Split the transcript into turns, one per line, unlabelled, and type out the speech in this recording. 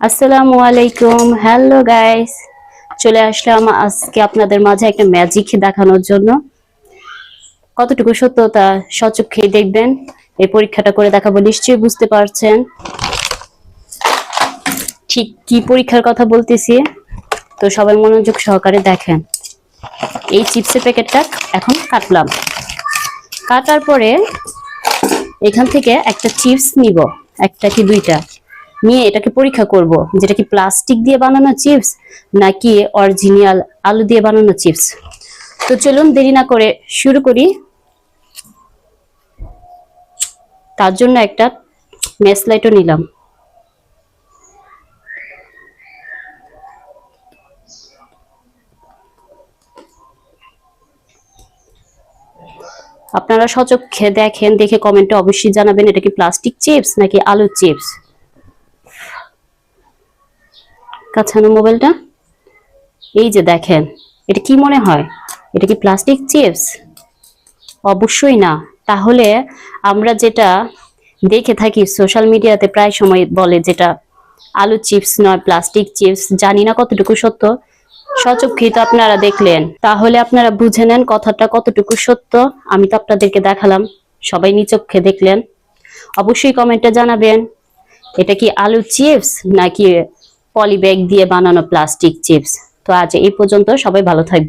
আসসালামু আলাইকুম। Hello guys চলে আসলাম আজকে আপনাদের মাঝে একটা ম্যাজিক দেখানোর জন্য। কতটুকু সত্যতা সচক্ষে দেখবেন, এই পরীক্ষাটা করে দেখাবো, নিশ্চয়ই বুঝতে পারছেন। ঠিক কি পরীক্ষার কথা বলতেছি, তো সবাই মনোযোগ সহকারে দেখেন। এই চিপসের প্যাকেটটা এখন কাটলাম। কাটার পরে এখান থেকে একটা চিপস নিব, একটা কি দুইটা? নিয়ে এটাকে পরীক্ষা করব। যেটা কি প্লাস্টিক দিয়ে বানানো চিপস নাকি অরিজিনাল আলু দিয়ে বানানো চিপস তো চলুন দেরি না করে শুরু করি। তার জন্য একটা লাইটও নিলাম। আপনারা সচক্ষে দেখেন, দেখে কমেন্টে অবশ্যই জানাবেন এটা কি প্লাস্টিক চিপস নাকি আলুর চিপস কাছানো মোবাইলটা। এই যে দেখেন, এটা কি মনে হয়? এটা কি প্লাস্টিক চিপস? অবশ্যই না। তাহলে আমরা যেটা দেখে থাকি সোশ্যাল মিডিয়াতে প্রায় সময় বলে যেটা আলু চিপস নয়, প্লাস্টিক চিপস, জানি না কতটুকু সত্য। সচক্ষিত আপনারা দেখলেন। তাহলে আপনারা বুঝে নেন কথাটা কতটুকু সত্য। আমি তো আপনাদেরকে দেখালাম, সবাই নিচক্ষে দেখলেন। অবশ্যই কমেন্টে জানাবেন, এটা কি আলু চিপস নাকি পলি ব্যাগ দিয়ে বানানো প্লাস্টিক চিপস। তো আজ এই পর্যন্ত সবাই ভালো থাকবে